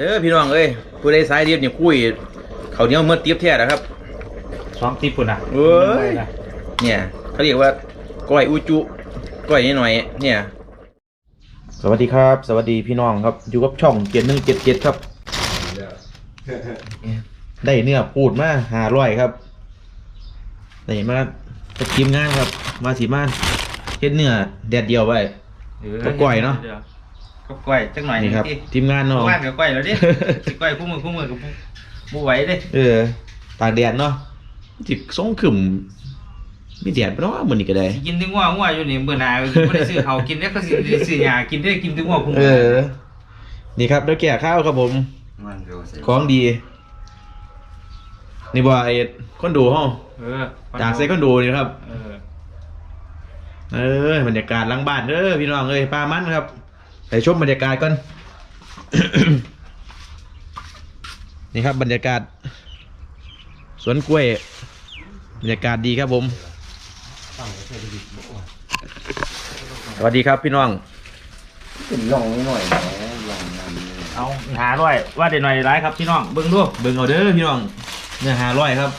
เด้อพี่น้องเอ้ยผู้ใดสายเดียบเนี่ยคุยเขาวเหนียวเมื่อเตียบแท้นะครับสองติปุ่นอะเว้ย เนี่ยเขาเรียกว่าก้อยอุจุก้อยนิดหน่อยๆเนี่ย สวัสดีครับ สวัสดีพี่น้องครับอยู่กับช่องเจ็ดหนึ่งเจ็ดเจ็ดครับ ได้เนื้อปูดมาหาร้อยครับได้มาจะทีมงานครับ มาสีมานเฮ็ดเนื้อแดดเดียวไว้ ก็ก้อยเนาะ ก็ก้อยจังหน่อยนี่ครับที่ทีมงานเนาะว่านกับก้อยแล้วดิสิก้อยคู่มือคู่มือกับบูไหวเด้เออตากแดดเนาะจิส่งขึ้นมีแดดปะเนาะมื้อนี้ก็ได้สิกินถึงว่าว่าอยู่นี่เบื่อหนาก็บ่ได้ซื้อเขากินได้ก็สิได้ซื้อยากินได้กินถึงว่าคู่มืเออ นี่ครับเดี๋ยวแก่ข้าวครับผมมันเร็วสิของดี นี่บ่ไอ้คนดูเฮาเออจากไซคนดูนี่ครับ เออเออบรรยากาศหลังบ้านเด้อพี่น้องเอ้ยปลามันครับ ไปชมบรรยากาศก่อน นี่ครับบรรยากาศ สวนกล้วย บรรยากาศดีครับผม สวัสดีครับพี่น้อง เป็นลองนิดหน่อยนะลองนำนี่เอาหาร้อยว่าได้หน่อยร้ายครับพี่น้องเบิ่งดูเบิ่งเอาเด้อพี่น้องเนื้อหาร้อยครับ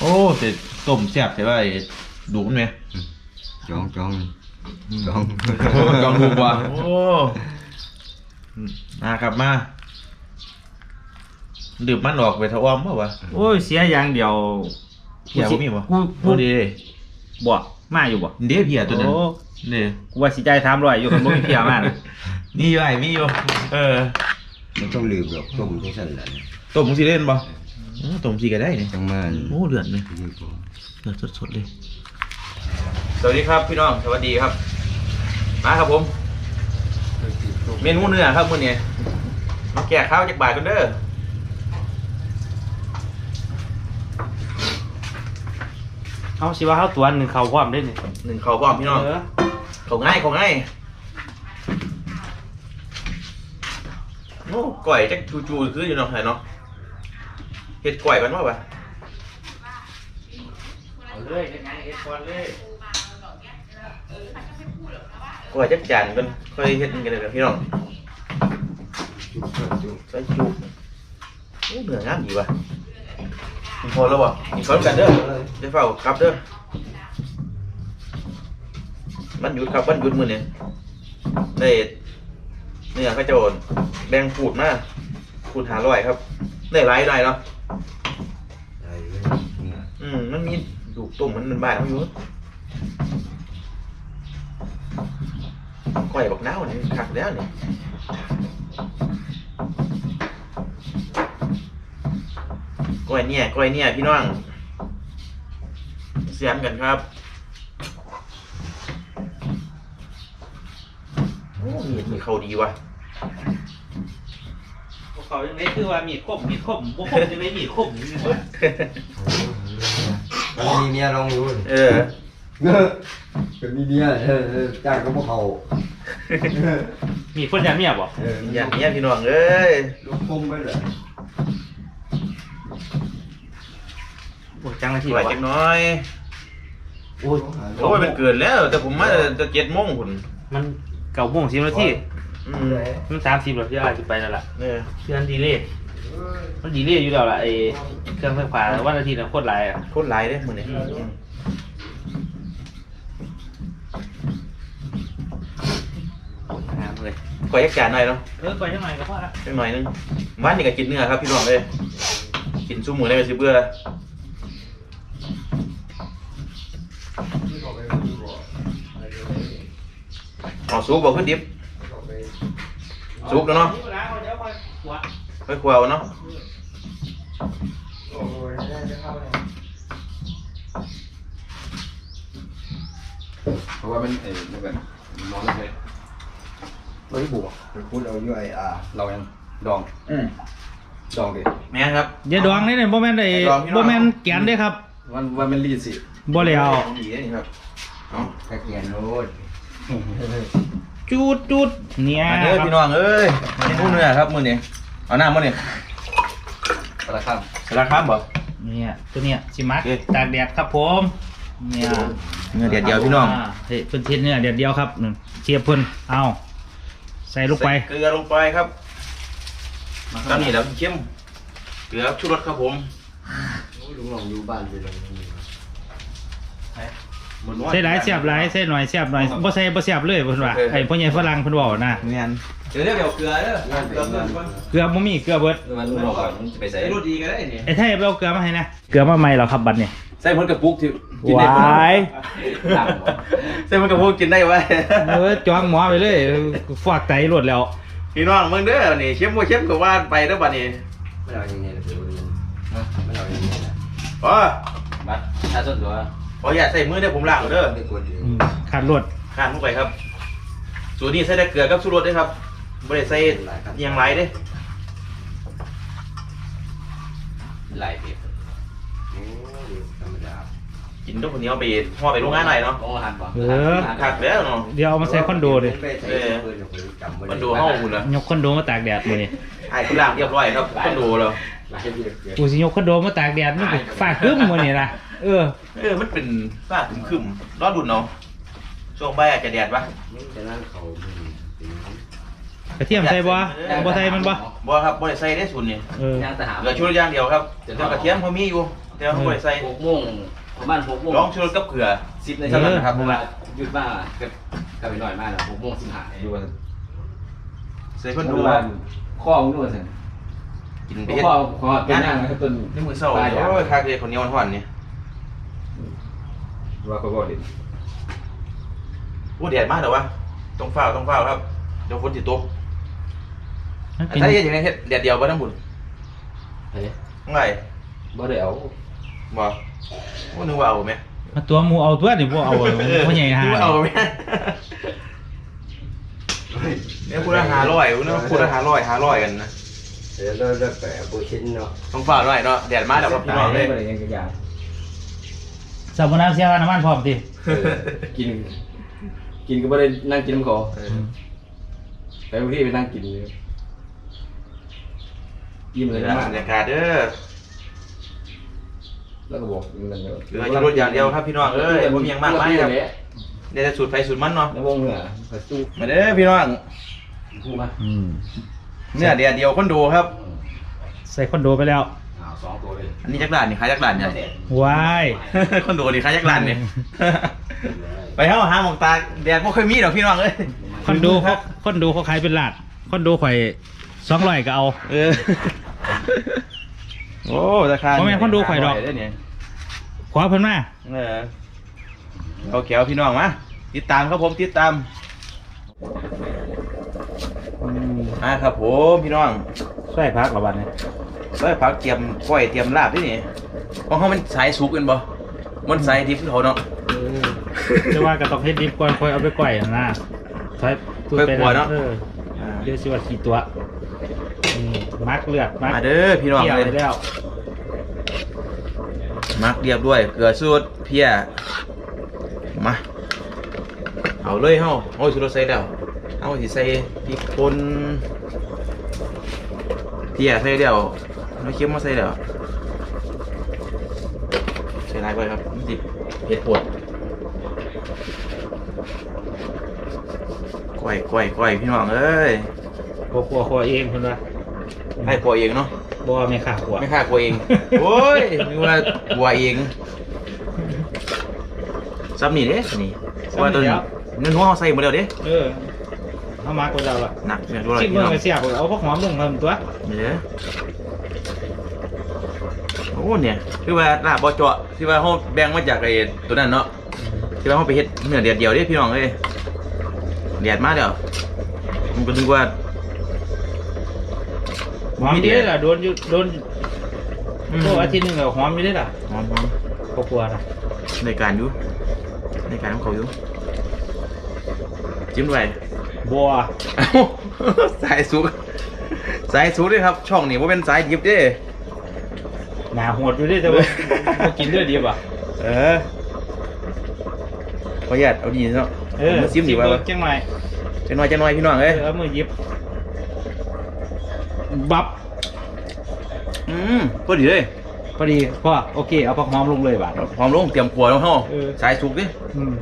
โอ้แต่ต้มแซ่บใช่ป่ะไอ้ดูมันไหมจองจอง จองโอ้จองดูกว่าโอ้มาครับมาดื่มมันออกไปทะอ้อมป่าวะโอ้ยเสียอย่างเดียวเพียบ่มีบ่กูโอ้กูดีบ่มาอยู่บ่เด้เพียตัวนั้นโอ้นี่กูว่าสิใจายถามร้อยอยู่คันบ่มีเพียมานะมีอยู่ไอ้มีอยู่เออมันต้องลืมดอกต้มที่สั่นแหละต้มสิเล่นบ่โอ้ต้มสิก็ได้นี่จังมันโอ้เดือดเลยนี่ก็เดือดสดๆเลย สวัสดีครับพี่น้อง สวัสดีครับ มาครับผม เมนูเนื้อครับมื้อนี้มาแกะข้าวจากบ่ายกันเด้อเอาสิว่าเฮาตัวหนึงเข้าพร้อมได้นี่หนึ่งเขาพร้อมพี่น้องเออเขาง่ายเขาง่ายโอ้ก่อยจักจูจูคืออยู่เนาะไหนเนาะเฮ็ดก่อยกันว่าปะ เอาเลยเฮ็ดงานเฮ็ดก่อนเลย ก่อยจักจานกันค่อยเฮ็ดกันเลยนะพี่น้องจุกจุกใส่จุโอ้เนื้องามดีว่ะกินพอแล้วบ่กินพร้อมกันเด้อเดี๋ยวเฝ้าครับเด้อวันหยุดครับวันหยุดมื้อนี้ได้เนื้อเขาโจรแบ่งขูดมาขูดหาร้อยครับ ได้หลายได้เนาะได้เลยเนี่ยอืมมันมีดูกต้มมันมันบ้านมันอยู่ ก้อยบักน้าวนี่คักแล้วนี่ก้อยเนี่ยก้อยเนี่ยพี่น้องเสียมกันครับโอ้มีดมีเขาดีว่ะพวกเขาจังได๋คือว่ามีดคมมีดคมบ่คมจังได๋มีดคมนี่ว่ามันมีเมียลองดูเออ เป็นมีเมียเออเออจ้างก็พวกเขา มีคนยันเมียบ่เอออย่างนี้พี่น้องเอ้ยลูกคมไปเลยโอ้จังละทีไหวว่ะจักหน้อยโอ้ยโอ้ยมันเกินแล้ว แต่ผมมาจะเจ็ดโมงคุณมันเก้าโมง10นาทีอืมมัน30นาทีอาจสิไปแล้วล่ะเนี่ยเพื่อนดีเลยมันดีเลยอยู่แล้วล่ะไอ้เครื่องไฟฟ้าวันอาทิตย์น่ะโคตรหลายอะโคตรหลายเด้มือนี่งาม เลยขอยักจานหน่อยเนาะเออไปจังหน่อยก็พอละจักหน่อยนึงวันนี้ก็กินเนื้อครับพี่น้องเลยกินซุ้มมือได้ก็สิเบื่อเอาซุปบอกขึ้นดิบซุปแล้วเนาะค่อยครัวเอาเนาะเพราะว่ามันเออมันแบบนอนเลย ไม่ได้บวกไปพูดเอาอยู่ไอ้อ่าเรายังดองอืมดองดิแม่นครับอย่าดองนี่เนี่ยบ่แม่นไอ้ดองพี่น้องบ่แม่นแกนเด้ครับวันวันมันรีดสิบ่แล้ว ของดีเด้นี่ครับเอาตะเกียนโน้ตจูดจูดเนี่ยมาเด้อพี่น้องเอ้ยเมนูเนื้อครับมื้อนี้เอาน้ำมื้อนี้กระข้ามสลัดข้ามบ่ เนี่ยตัวเนี้ยสิมักโอเค ตากแดดครับผมเนี่ยเนื้อเดียวเดียวพี่น้องาเฮ้ยเพิ่นเทศเนี่ยเดียวเดียวครับนั่นเทียบเพิ่นเอาใส่ลงไปใส่เกลือลงไปครับตอนนี้แล้วเข้มเกลือชูรสครับผมลุงลองอยู่บ้านไปลองใส่หลายเสียบหลายใส่หน่อยเสียบหน่อยบ่ใส่บ่เสียบเลยเพิ่นว่าไอ้พ่อใหญ่ฝรั่งเพิ่นบอกนะเนียนเดี๋ยวเดี๋ยวเกลือเด้อเกลือเพิ่มก่อนเกลือบ่มีเกลือเบิดมันลุงลองก่อนมันจะไปใส่ใส่รสดีก็ได้นี่ไอ้ไทยไปเอาเกลือมาให้นะเกลือมาใหม่เหรอครับบัดนี้ใส่เหมือนกระปุกที่กินหได้วาย ใส่เหมือนกระปุกกินได้ไว้เออจองหมอไปเลยฟอกไตรวดแล้วพี่น้องมึงเด้อนี่เข้มบ่เข้มก็ว่าไปเด้อบัดนี้ไม่เอาอย่างเงี้ยเลยไม่เอาอย่างเงี้ยอ๋อบัตรถ้าส่วนตัวขออย่าตใส่มือเด้อผมล้างเด้อไม่ควรอืมขาดรวดข้ามลงไปครับสูตรนี้ใส่แต่เกลือกับชูรสเด้อครับบ่ได้ใส่อิหยังไรเด้อ หลายเผ็ดธรรมดา กินทุกคนนี้เอาไปห่อไปโรงงานหน่อยเนาะต้องหันป่ะคักแล้วเนาะ เดี๋ยวเอามาใส่คอนโดดิมันดูห้องคุณเหรอยกคอนโดมาตากแดดมื้อนี้ไอ้คุณล้างเรียบร้อยครับก็ดูแล้วหลายเผ็ดเยอะกูสิยกคอนโดมาตากแดดมันก็ฟ้าครึ้มมื้อนี้นะเออ เออ มันเป็นฟ้าคึมคึมๆร้อนรุ่นเนาะ ช่วงบ่ายอาจจะแดดปะไม่จะนั่งเขาเป็นกระเทียมใส่บ่บ่ใส่มันบ่บ่ครับบ่ได้ใส่ได้สูตรนี่เออย่างทหารเหลือชูรสอย่างเดียวครับเดี๋ยวกระเทียมเขามีอยู่แต่ว่าบ่ได้ใส่หกโมง ประมาณหกโมงลองชูรสกับเกลือสิบนาทีนะครับเพราะว่าหยุดบ้างก็ก็ไปหน่อยมากนะหกโมงสิบห้าดูว่าใส่เพิ่นดูข้อมึงดูว่าสิกินไปเฮ็ดข้อข้อเป็นยังไงต้นในมื้อเช้าเนี่ยโอ้ยคักเลยคนเหนียวหวานๆนี่ว่าเขาบอกดิโอ้แดดมากเด้อวะต้องฟ้าวต้องฟ้าวครับเดี๋ยวฝนสิตกมันอัเป็นนถ้าเฮ็ดอย่างนี้เฮ็ดแดดเดียวบ่ทั้งบุญเฮ้ยง่ายบ่ได้เอา บ่โอ้นึกว่าเอาแม่มาตัวหมูเอาตัวนี่บ่เอาบ่ใหญ่หานึกว่าเอาแม่เนี่ยพูดละ500พูดละพูดละ500 500กันนะเดี๋ยวเราจะแปะโบชินเนาะต้องฟ้าวหน่อยเนาะแดดมาแล้วครับพี่น้องเลยไม่ได้ยังกระยาสับน้ำเสียน้ำมันพร้อมติกิน กินก็ไม่ได้นั่งกินน้ำเขาเออแต่บางทีไปนั่งกินเลยยิ้มเลยบมากรรยากาศเด้อ แล้วก็บอกมันเลยเหลืออยู่รถอย่างเดียวครับพี่น้องเอ้ยผมยังมากมายครับเดี๋ยวจะสูตรไฟสูตรมันเนาะแล้ววงเหนือประตูมาเด้อพี่น้องคู่มาอืมเนื้อเดียวเดียวคนดูครับ ใส่คอนโดไปแล้วอ้าวสองตัวเลยอันนี้จักรลานนี่ขายจักรลานเนี่ยวายคนดูนี่ขายจักรลานเนี่ยไปเฮ้าหาหมองตาแดดบ่ค่อยมีดอกพี่น้องเอ้ยคอนโดเขาคอนโดเขาขายเป็นลาดคอนโดข่อย200ก็เอาเออ โอ้ราคาบ่แม่นคนดูข่อยดอกเด้เนี่ยขวาเพิ่นมาเออเอาแขวพี่น้องมาติดตามครับผมติดตามอ่าครับผมพี่น้องใส่พักละบัดนี้เอ้ยผักเตรียมก้อยเตรียมลาบที่นี่ของเขามันสายสุกกันบ่มันสายดิบคือเขาเนาะจะว่าก็ต้องเฮ็ดดิบก่อนค่อยเอาไปก่อยนะใส่ตู้ค่อยกลัวเนาะเออเดี๋ยวสิว่ากี่ตัวอื มมักเลือดมักมาเด้อพี่น้องเกี่ยวเลไปยแล้วมักเรียบด้วยเกลือสูตรเพียมาเอาเลยเฮาโอ้ยสุดใส่แล้วเอาสิใส่พริกป่นเพียใส่แล้วไม่เค็มมาใส่แล้วใส่ลายไปครับมันสิเผ็ดปวดก้อยก้อยก้อยพี่น้องเอ้ยครัวครัวครัวเองเพิ่นว่า ให้กลัวเองเนาะบ่ว่าไม่ค่าครัวไม่ค่ากลัวเองโอ้ยนึกว่ากลัวเองซ้ำนี่เด้นี่เพราะว่าตัวเนื้อหัวเขาใส่หมดแล้วเด้เออเอามากกว่าเราละหนักเนี่ยดูอะไรชิมพี่เบิ่งน้องก็เสียบเอาพวกหอมลงเพิ่มตัวนี่เด้อโอ้เนี่ยคือว่าลาบบ่เจาะที่ว่าเขาแบ่งมาจากไอ้ตัวนั้นเนาะที่ว่าเขาไปเฮ็ดเนื้อเดียดเดียวเด้พี่น้องเอ้ยเดียดมาแล้วมันก็นึกว่า หอมดีเลยล่ะโดนอยู่โดนอืมโอ้อาทิตย์หนึงก็หอมอยู่เลยล่ะหอมหอมครอบครัวนะในการอยู่ในการของเขาอยู่จิ้มด้วยบัวเอ้าสายสุกสายสุกด้วยครับ ช่องนี้ว่าเป็นสายดิบเด้หนาโหดอยู่เด้แต่ว่าบ่กินเลือดดีป่ะ เออขออนุญาตเอาดีเนาะเออมาซิมดีกว่าเบิ่งจังหน่อยจะน้อยจะน้อยพี่น้องเอเอ้อยเอามือหยิบ บับอืมพอดีเลยพอดีพ่อโอเค เอาผักหอมลงเลยบาดหอมลงเตรียมขวดแล้วเฮาเออ สายสุกดิอืม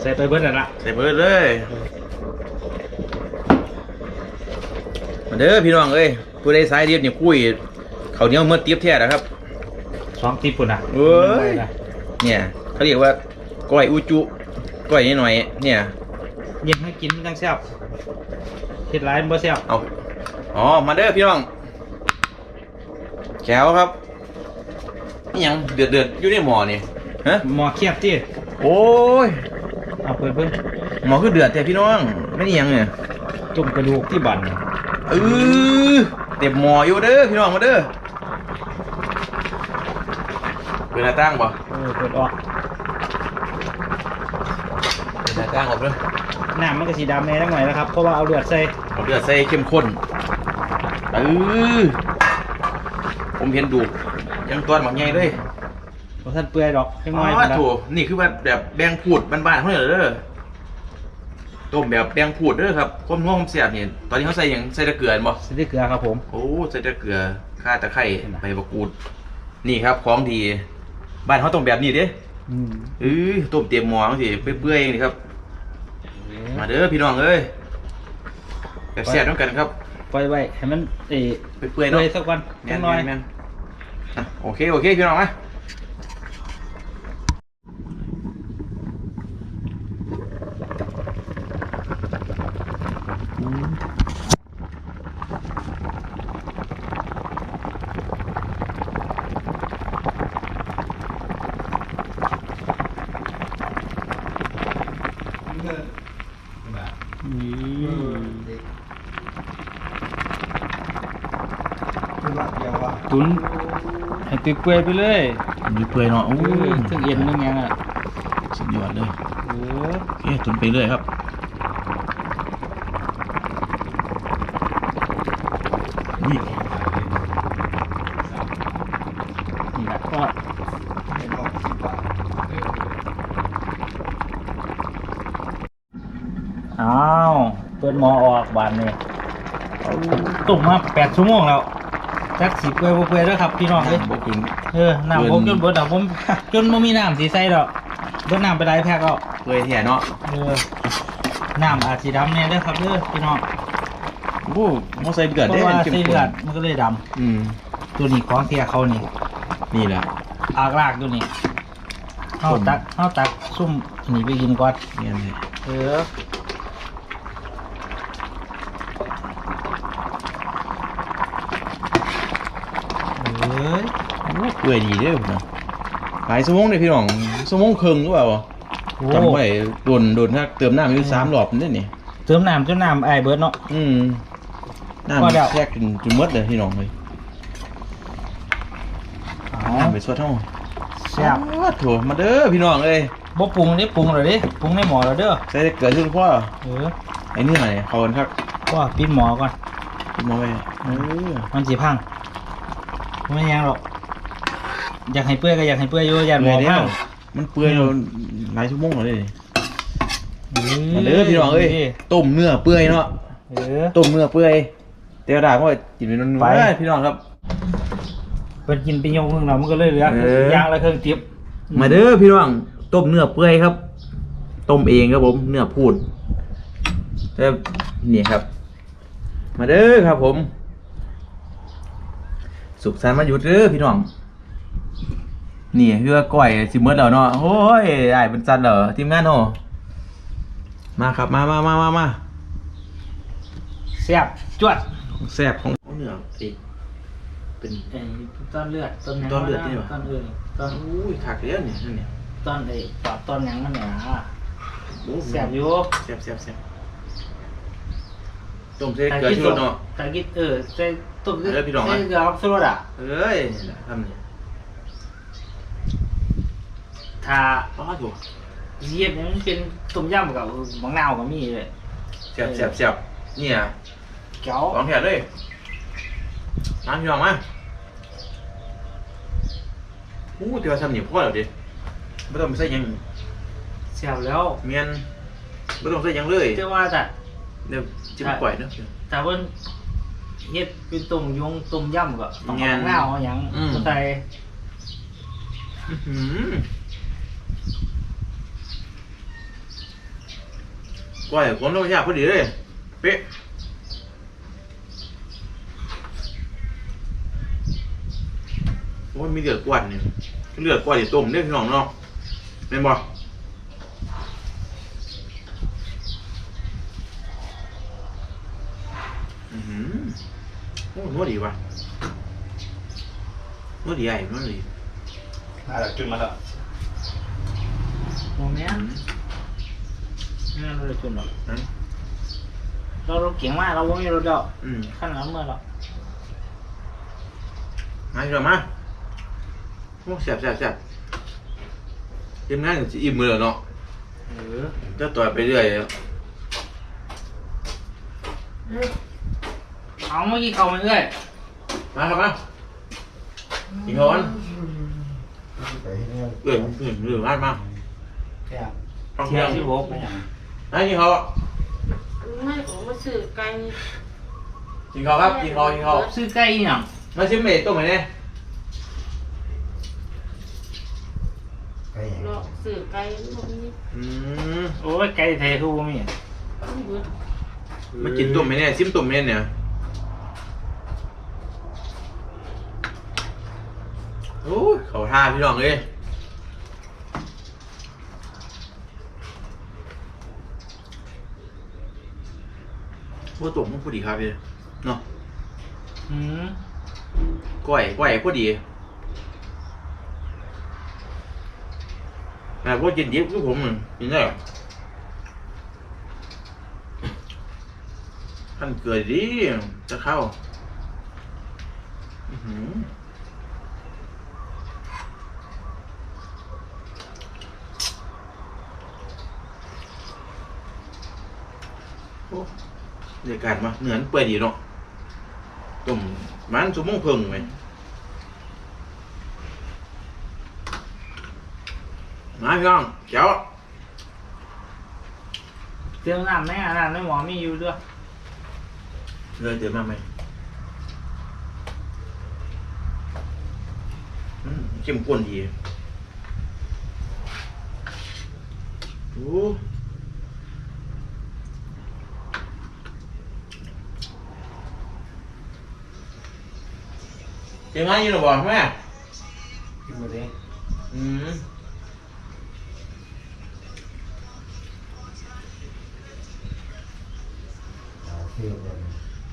ใส่ไปเบิดนั่นละใส่เบิดเลยเด้อพี่น้องเอ้ยผู้ใดสายเดียดนี่คุยเขาวเหนียวเมื่อเตียบแท้นะครับ สองติปุ่นอะเว้ย เนี่ยเขาเรียกว่าก้อยอูจุก้อยนิดหน่อยๆเนี่ยเย็นให้ กินจังแซ่บเฮ็ดร้ายมันบ่แซ่บเอาอ๋อ มาเด้อพี่น้องแขวครับนี่ยังเดือดเดือดๆอยู่ในหม้อนี่ฮะหมอเคียบติโอ้ยเอาเปิดเบิ่งหม้อคือเดือดแต่พี่น้องไม่นี่ยังเนี่ยตุ่มกระดูกที่บันเออเต็มหม้ออยู่เด้อพี่น้องมาเด้อเปิดหน้าต่างบ่เออเปิดออกเปิดหน้าต่างออกเลย น้ำมันก็สีดำแน่จังหน่อยแล้วครับ เพราะว่าเอาเลือดใส่เอาเลือดใส่เข้มข้นเออผมเห็นดูยังตัวหมักใหญ่เลยบ่ทันเปื่อยดอกจังหอ๋น่อยอพุ่นละถูนี่คือแบบแบบแบงพูดบ้านๆเขาเลยเด้อต้มแบบแบงพูดเด้อครับความนัวความเสียบนี่ตอนนี้เขาใส่หยังใส่แตะเกลือบ่ใส่ได้เกลือครับผมโอ้ใส่แตะเกลือข่าตะไคร้ใบมะกรูด นี่ครับของดี บ้านเขาต้มแบบนี้เด้อืมเออต้มเตรียมหม้อจังสิเปื่อยๆอย่างนี้ครับ มาเด้อพี่น้องเอ้ยแบบเสียบน้ำกันครับ ปล่อยไว้ให้มันเอ้ยเปื่อยๆเนาะสักวันแม่จันงหน่อย แม่นอะโอเคโอเคพี่น้องมาตุน ให้ติเปื่อยไปเลยมีเปื่อยเนาะโอ้เออยถึงเย็นนึงยังอะสุดยอดเลยเออโอเคตุนไปเรื่อยครับนี่นี่แหละก็อ้าวเปิดหมอออกบานนี่ตุ่มมาแปดชั่วโมงแล้ว จักสิเปื่อยบ่เปื่อยแล้วครับพี่น้องเอ้ยบ่กินเออน้ำผมจนเบิดอะผมจนไม่มีน้ำสีใสแล้วเบิดน้ำไปได้แพ็กแล้วเปื่อยแท้เนาะเออน้ำอาจสีดำเนี่ยเด้อครับเด้อพี่น้องโอ้มอใส่เดือดเพได้ราะว่าเข้มสีข้เลือนดมันก็เลยดอืมำตัวนี้ของเทียเขานี่นี่แหละ อากลากตัวนี้เข้าตักเข้าตักซุ่มหนีไปกินก่อนเนี่ยเลยเออ เอ้ย โอ้เปื่อยดีเด้อพี่น้องหลายชั่วโมงเลยพี่น้องชั่วโมงครึ่งหรือเปล่าโอ้จำไว้โดนโดนถ้าเติมน้ำอยู่สามรอบนี่นี่เติมน้ำจนน้ำไอายเบิดเนาะอืมน้พอแล้วำแทรกจนจนหมดเลยพี่น้องเลยเอาน้ำไปสวดเท่าแซ่บอ้าวโถั่วมาเด้อพี่น้องเอ้ยบ่ปรุงนี่ปรุงเลยดิปรุงในหม้อแล้วเด้อใส่แต่เกลือชื่อพ่อเออไอ้เนื้อเนี่ยเขากันครับก็ปิดหม้อก่อนกินมาไว้เออมันสิพังไม่ยังหรอก อยากให้เปื่อยก็อยากให้เปื่อยอยู่อยากหมอเปื่พัอยงแล้วมันเปื่อยเราหลายชั่วโมงเลยมาเด้อพี่น้องเอ้ยต้มเนื้อเปื่อยเนาะเออต้มเนื้อเปื่อยเตียวดาก็กินเป็นนัวไปๆพี่น้องครับเป็นกินไปยกนึงเรามันก็เลยเหลือเออย่างละเครื่องติ๊บมาเด้อพี่น้องต้มเนื้อเปื่อยครับ ต้มเองครับผมเนื้อพูดแล้วนี่ครับ มาเด้อครับผม สุขสันต์วันหยุดเด้อพี่น้อง นี่คือว่าก้อยสิเมื่อแล้วเนาะโอ้ยไอ้เป็นจันเหรอทีมงานเนาะมาครับมามามามามาแซ่บจวดแซ่บของเนื้อสิเป็นไอ้ต้นเลือดต้นหยังต้นเลือดนี่หรอต้นเลือดต้นอุ้ยขาดเยอะเนี่ยนั่นเนี่ยต้นไอ้ปอดต้นหยังมันเนี่ยโอ้แซ่บอยู่แซ่บแซ่บแซ่บต้มเส้นเกลือชูรสเนาะ ตะกิดเออใส่ต้มเออพี่น้องใส่นะเกลือชูรสอะเอ้ยนี่แหละทำเนี่ย ถ้าอ้าวถูกเยียบเนี่ยมันเป็นต้มยำกับมะนาวกับมีเลยแซ่บแซ่บแซ่บเนี่ยเกี๊ยวของแถมเลยน้ำพี่น้องมาอู้เดี๋ยวทำเนี่ยพ่อแล้วดิไม่ต้องไปใส่หยังแซ่บแล้วเมียนไม่ต้องใส่หยังเลยแต่ว่าแต่เดี๋ยวจิ้มก่อยเนาะแต่ว่าเฮ็ดเป็นต้มยงต้มยำก็ต้องแม่นเอามะนาวเอาหยังอืมมาใส่อื้อ กล้วยผมต้องยากพอดีเลยเป๊ะโอ้ยมีเลือดกวนเนี่ยเลือดกวนอย่ต้มเนี่ยพี่น้องเนาะแม่นบ่โอ้นวดดีว่ะนวดดีใหญ่นวดดีมาแล้จุดมาแล้วโมเมนต์ นี่เราจะจุดหรอกนั้นเราเราเก่งมากเราไม่มีรถเดียวอืมขั้นน้ำเมื่อหรอกมาพี่น้องมาโอ้แซ่บแซ่บแซ่บเต็มงานก็สิอิ่มมือแล้วเนาะเออก็ต่อยไปเรื่อยเอาเมื่อกี้เขามาเรื่อยมาครับมากินข้าวกันเอื่อยเอื่อยเอื่อยมากมากฟังเพลเที่ยว ที่บกไอ้ กินข้าวอะไม่ผมมาซื้อไก่กินข้าวครับกินข้าวกินข้าวซื้อไก่อีหยังมาชิมเมย์ต้มไหมเนี่ยรอซื้อไก่พวกนี้อืมโอ้ยไก่ไทยคือบ่มีไม่เบิดมากินต้มไหมเนี่ยชิมต้มไหมเนี่ยโอ้ยเขาท่าพี่น้องเลย ว่าต้มมันพอดีครับพี่เนาะอืมก้อยก้อยพอดีแต่พวกกินดิบคือผมมันกินได้เหรอท่านเกิดดีจะเข้า อื้อหือ บรรยากาศมาเหนือนเปื่อยดีเนาะตุ่มมันสุโมงเพิ่งไหมมาพี่น้องเจ้าเติมน้ำไหมอะน้ำในหมอมีอยู่ด้วยเลยเดี๋ยวมาไหมอืมเข้มข้นดีโอ้ เจ๋งไงอยู่หรอบอกแม่กินหมดเลยอืม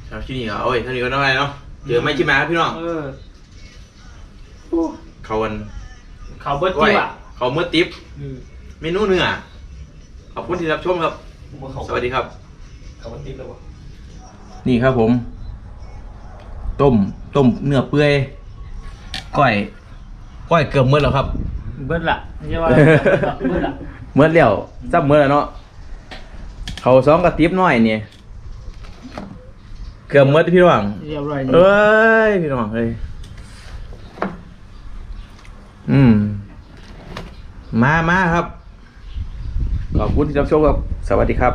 ครับที่นี่เหรอโอ้ยเท่านี้ก็ได้เนาะเจอไม่ชิมมาครับพี่น้องเออเขาวันเขาเบิดก้อจิ้ยวอะเขาเมื่อติ๊บอืมเมนูเนื้อขอบคุณที่รับชมครับ สวัสดีครับ เขาวันติ๊บแล้ววะ นี่ครับผม ต้มต้มเนื้อเปื่อยก้อยก้อยเกือบหมดแล้วครับเบิดละไม่ใช่ว่าเบิดละเมื่อแล้วซับเมื่อแล้วเนาะเขาสองกระติบน้อยเนี่ยเกือบหมดพี่น้องเรียบร้อยดีเอ้ยพี่น้องเอ้ยอืม มามาครับขอบคุณที่รับชมครับ สวัสดีครับ